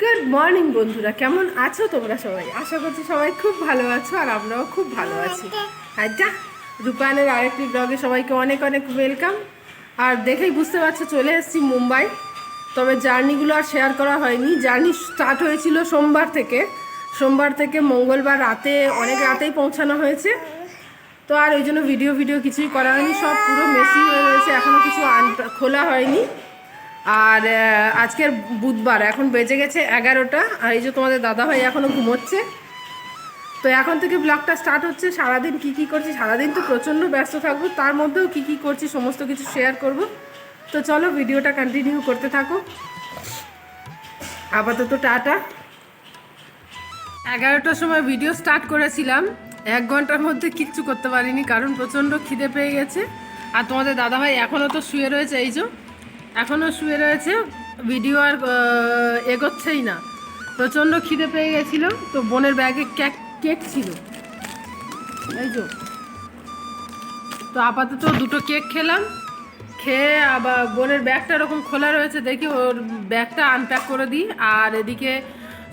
Good morning বন্ধুরা। কেমন আছো তোমরা সবাই? আশা করছি সবাই খুব ভালো আছো আর আমরাও খুব ভালো আছি। আচ্ছা রূপায়ণের আরেকটি ব্লগে সবাইকে অনেক অনেক ওয়েলকাম আর দেখেই বুঝতে পারছ, চলে এসেছি মুম্বাই। তবে জার্নিগুলো আর শেয়ার করা হয়নি। জার্নি স্টার্ট হয়েছিল সোমবার থেকে। সোমবার থেকে মঙ্গলবার রাতে, অনেক রাতেই পৌঁছানো হয়েছে। তো আর ওই জন্য ভিডিও ভিডিও কিছুই করা হয়নি। সব পুরো মেসি হয়ে রয়েছে। এখনও কিছু খোলা হয়নি। আর আজকের বুধবার, এখন বেজে গেছে এগারোটা, আর এই যে তোমাদের দাদাভাই এখনও ঘুমোচ্ছে। তো এখন থেকে ব্লগটা স্টার্ট হচ্ছে, সারাদিন কি কি করছি, সারাদিন তো প্রচণ্ড ব্যস্ত থাকব, তার মধ্যেও কি কি করছি, সমস্ত কিছু শেয়ার করব। তো চলো ভিডিওটা কন্টিনিউ করতে থাকো। আপাতত টাটা। এগারোটার সময় ভিডিও স্টার্ট করেছিলাম, এক ঘণ্টার মধ্যে কিচ্ছু করতে পারিনি, কারণ প্রচণ্ড খিদে পেয়ে গেছে। আর তোমাদের দাদাভাই এখনও তো শুয়ে রয়েছে, এই যে এখনও শুয়ে রয়েছে ভিডিও আর এগোচ্ছেই না। প্রচণ্ড খিদে পেয়ে গেছিল, তো বোনের ব্যাগে কেক কেক ছিল। এই যে। তো আপাতত দুটো কেক খেলাম, খেয়ে আবার বোনের ব্যাগটা এরকম খোলা রয়েছে, দেখি ওর ব্যাগটা আনপ্যাক করে দিই। আর এদিকে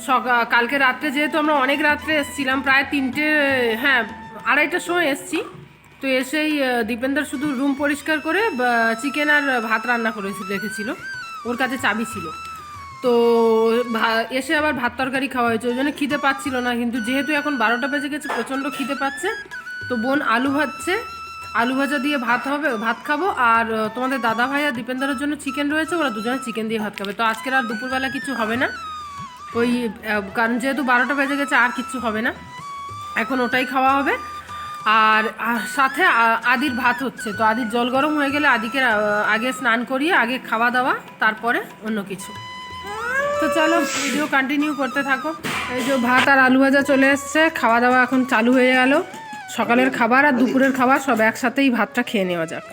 সকাল কালকে রাত্রে যেহেতু আমরা অনেক রাত্রে এসেছিলাম, প্রায় তিনটে হ্যাঁ আড়াইটার সময় এসেছি তো এসেই দীপেন্দর শুধু রুম পরিষ্কার করে চিকেন আর ভাত রান্না করে রেখেছিল। ওর কাছে চাবি ছিল। তো এসে আবার ভাত তরকারি খাওয়া হয়েছে। ওই জন্য খিদে পাচ্ছিল না, কিন্তু যেহেতু এখন বারোটা বেজে গেছে, প্রচণ্ড খিদে পাচ্ছে, তো বোন আলু ভাজছে। আলু ভাজা দিয়ে ভাত হবে, ভাত খাব। আর তোমাদের দাদা ভাই আর দীপেন্দ্রের জন্য চিকেন রয়েছে, ওরা দুজনে চিকেন দিয়ে ভাত খাবে। তো আজকের আর দুপুরবেলা কিছু হবে না। ওই কারণ যেহেতু বারোটা বেজে গেছে, আর কিছু হবে না। এখন ওটাই খাওয়া হবে। আর সাথে আদির ভাত হচ্ছে। তো আদির জল গরম হয়ে গেলে আদিকে আগে স্নান করিয়ে, আগে খাওয়া দাওয়া, তারপরে অন্য কিছু। তো চলো ভিডিও কন্টিনিউ করতে থাকো। এই যে ভাত আর আলু ভাজা চলে এসছে, খাওয়া দাওয়া এখন চালু হয়ে গেল। সকালের খাবার আর দুপুরের খাবার সব একসাথেই ভাতটা খেয়ে নেওয়া যাক।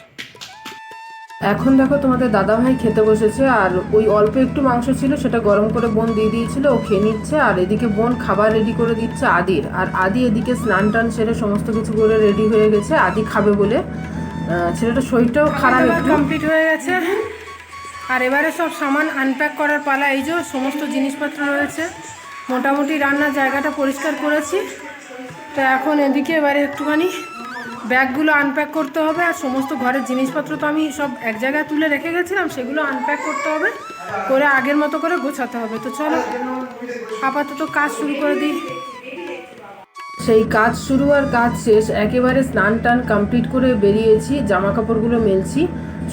এখন দেখো তোমাদের দাদাভাই খেতে বসেছে আর ওই অল্প একটু মাংস ছিল সেটা গরম করে বোন দিয়ে দিয়েছিল ও খেয়ে নিচ্ছে আর এদিকে বোন খাবার রেডি করে দিচ্ছে আদির। আর আদি এদিকে স্নান টান সেরে সমস্ত কিছু করে রেডি হয়ে গেছে আদি খাবে বলে। আহ, ছেলেটার শরীরটাও খারাপ কমপ্লিট হয়ে গেছে। আর এবারে সব সামান আনপ্যাক করার পালা এই যে সমস্ত জিনিসপত্র রয়েছে। মোটামুটি রান্নার জায়গাটা পরিষ্কার করেছি। তো এখন এদিকে এবারে একটুখানি ব্যাগগুলো আনপ্যাক করতে হবে আর সমস্ত ঘরের জিনিসপত্র তো আমি সব এক জায়গায় তুলে রেখে গেছিলাম, সেগুলো আনপ্যাক করতে হবে, করে আগের মতো করে গোছাতে হবে। তো চলো, আপাতত কাজ শুরু করে দিই। সেই কাজ শুরু আর কাজ শেষ, একেবারে স্নান টান কমপ্লিট করে বেরিয়েছি জামা কাপড়গুলো মেলছি।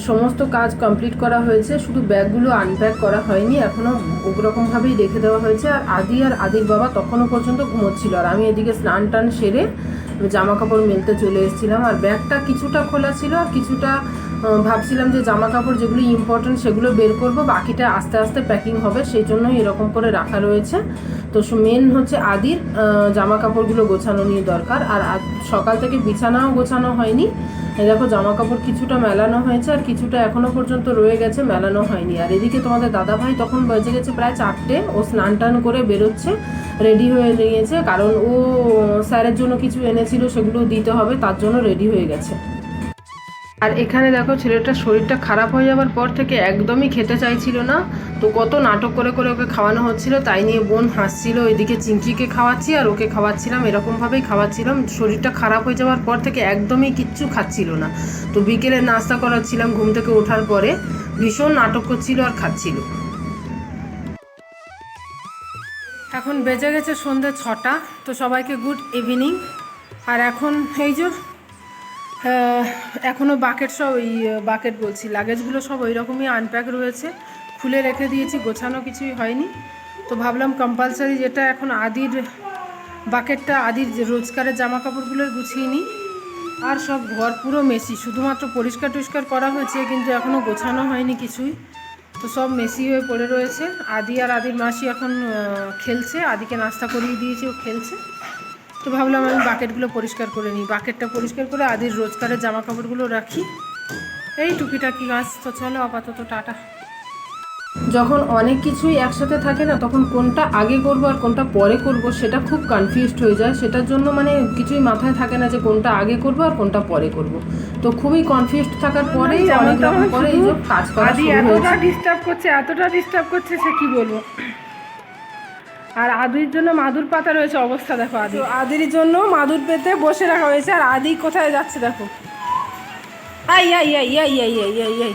সমস্ত কাজ কমপ্লিট করা হয়েছে, শুধু ব্যাগগুলো আনপ্যাক করা হয়নি এখনও ওরকমভাবেই রেখে দেওয়া হয়েছে। আর আদি আর আদির বাবা তখনও পর্যন্ত ঘুমোচ্ছিল আর আমি এদিকে স্নান টান সেরে জামা কাপড় মেলতে চলে এসেছিলাম আর ব্যাগটা কিছুটা খোলা ছিল আর কিছুটা ভাবছিলাম যে জামা কাপড় যেগুলো ইম্পর্টেন্ট সেগুলো বের করব, বাকিটা আস্তে আস্তে প্যাকিং হবে, সেই জন্যই এরকম করে রাখা রয়েছে। তো মেন হচ্ছে আদির জামা কাপড়গুলো গোছানো নিয়ে দরকার আর সকাল থেকে বিছানাও গোছানো হয়নি। দেখো জামা কাপড় কিছুটা মেলানো হয়েছে আর কিছুটা এখনও পর্যন্ত রয়ে গেছে, মেলানো হয়নি। আর এদিকে তোমাদের দাদা ভাই তখন বেজে গেছে প্রায় চারটে, ও স্নান টান করে বেরোচ্ছে। রেডি হয়ে নিয়েছে কারণ ও, স্যারের জন্য কিছু এনেছিল সেগুলো দিতে হবে, তার জন্য রেডি হয়ে গেছে। আর এখানে দেখো, ছেলেটার শরীরটা খারাপ হয়ে যাওয়ার পর থেকে একদমই খেতে চাইছিল না। তো কত নাটক করে করে ওকে খাওয়ানো হচ্ছিল, তাই নিয়ে বোন হাসছিল, ওইদিকে চিংচিকে খাওয়াচ্ছি আর ওকে খাওয়াচ্ছিলাম, এরকমভাবেই খাওয়াচ্ছিলাম। শরীরটা খারাপ হয়ে যাওয়ার পর থেকে একদমই কিচ্ছু খাচ্ছিল না। তো বিকেলে নাস্তা করাচ্ছিলাম ঘুম থেকে ওঠার পরে, ভীষণ নাটক করছিল আর খাচ্ছিল। এখন বেজে গেছে সন্ধ্যে ছটা, তো সবাইকে গুড ইভিনিং আর এখন এই যে এখনও বাকেট সব ওই বাকেট বলছি লাগেজগুলো সব ওই রকমই আনপ্যাক রয়েছে। খুলে রেখে দিয়েছি, গোছানো কিছুই হয়নি। তো ভাবলাম কম্পালসারি যেটা এখন আদির বাকেটটা আদির রোজকারের জামা কাপড়গুলোই গুছিয়ে নিই। আর সব ঘর পুরো মেসি, শুধুমাত্র পরিষ্কার টরিষ্কার করা হয়েছে, কিন্তু এখনও গোছানো হয়নি কিছুই। তো সব মেসি হয়ে পড়ে রয়েছে। আদি আর আদির মাসি এখন খেলছে। আদিকে নাস্তা করিয়ে দিয়েছে, ও খেলছে। তো ভাবলাম আমি বাকেটগুলো পরিষ্কার করে নিই। বাকেটটা পরিষ্কার করে আদির রোজকারের জামা কাপড়গুলো রাখি। এই টুকিটাকি মাছ তো চলো আপাতত টাটা। যখন অনেক কিছুই একসাথে থাকে না তখন কোনটা আগে করব আর কোনটা পরে করব সেটা খুব কনফিউজড হয়ে যায়। সেটার জন্য মানে কিছুই মাথায় থাকে না যে কোনটা আগে করব আর কোনটা পরে করব। তো খুবই কনফিউজড থাকার পরেই অনেক রকম পরে এই যে কাজ করা এতটা ডিস্টার্ব করছে এতটা ডিস্টার্ব করছে সে কি বলব? আর আদির জন্য মাদুর পাতা রয়েছে অবস্থা দেখো আদি। আদির জন্য মাদুর পেতে বসে রাখা হয়েছে আর আদি কোথায় যাচ্ছে দেখো। আই আই আই আই আই আই আই আই।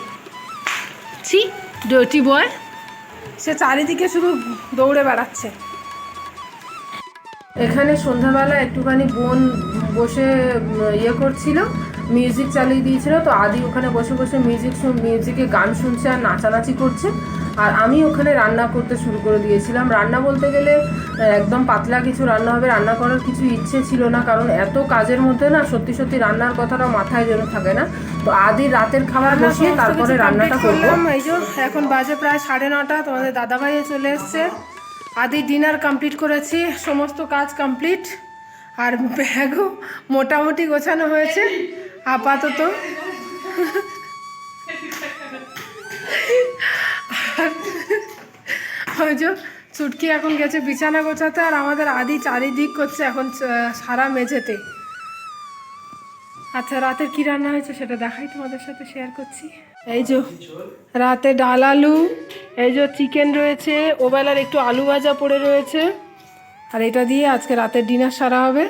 ছি ডটি বয় সে চারিদিকে শুধু দৌড়ে বেড়াচ্ছে। এখানে সন্ধ্যাবেলা একটুখানি বোন বসে ইয়ে করছিল মিউজিক চালিয়ে দিয়েছিল, তো আদি ওখানে বসে বসে মিউজিক মিউজিকে গান শুনছে আর নাচানাচি করছে। আর আমি ওখানে রান্না করতে শুরু করে দিয়েছিলাম। রান্না বলতে গেলে একদম পাতলা কিছু রান্না হবে রান্না করার কিছু ইচ্ছে ছিল না কারণ এত কাজের মধ্যে না সত্যি সত্যি রান্নার কথাটা মাথায় যেন থাকে না। তো আদি রাতের খাবার বসিয়ে তারপরে রান্নাটা করলাম এই যে এখন বাজে প্রায় সাড়ে নটা তোমাদের দাদাভাইও চলে এসছে। আদি ডিনার কমপ্লিট করেছি সমস্ত কাজ কমপ্লিট আর ব্যাগও মোটামুটি গোছানো হয়েছে আপাতত। ওই যে চুটকি এখন গেছে বিছানা গোছাতে আর আমাদের আদি চারিদিক করছে এখন সারা মেঝেতে। আচ্ছা রাতের কি রান্না হয়েছে সেটা দেখাই তোমাদের সাথে শেয়ার করছি। এই যে রাতে ডাল আলু, এই যে চিকেন রয়েছে, ওবেলার একটু আলু ভাজা পড়ে রয়েছে। আর এটা দিয়ে আজকে রাতের ডিনার সারা হবে।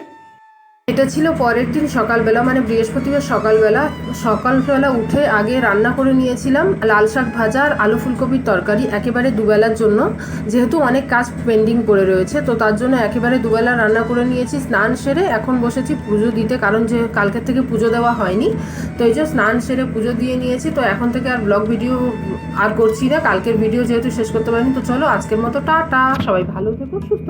এটা ছিল পরের দিন সকালবেলা মানে বৃহস্পতিবার সকালবেলা। সকালবেলা উঠে আগে রান্না করে নিয়েছিলাম, লাল শাক ভাজা আর আলু ফুলকপির তরকারি একেবারে দুবেলার জন্য। যেহেতু অনেক কাজ পেন্ডিং পড়ে রয়েছে, তো তার জন্য একেবারে দুবেলা রান্না করে নিয়েছি, স্নান সেরে এখন বসেছি পুজো দিতে, কারণ যে কালকের থেকে পুজো দেওয়া হয়নি, তো এই যে স্নান সেরে পুজো দিয়ে নিয়েছি, তো এখন থেকে আর ব্লগ ভিডিও আর করছি না, কালকের ভিডিও যেহেতু শেষ করতে পারিনি, তো চলো আজকের মতো টাটা, সবাই ভালো থেকো, সুস্থ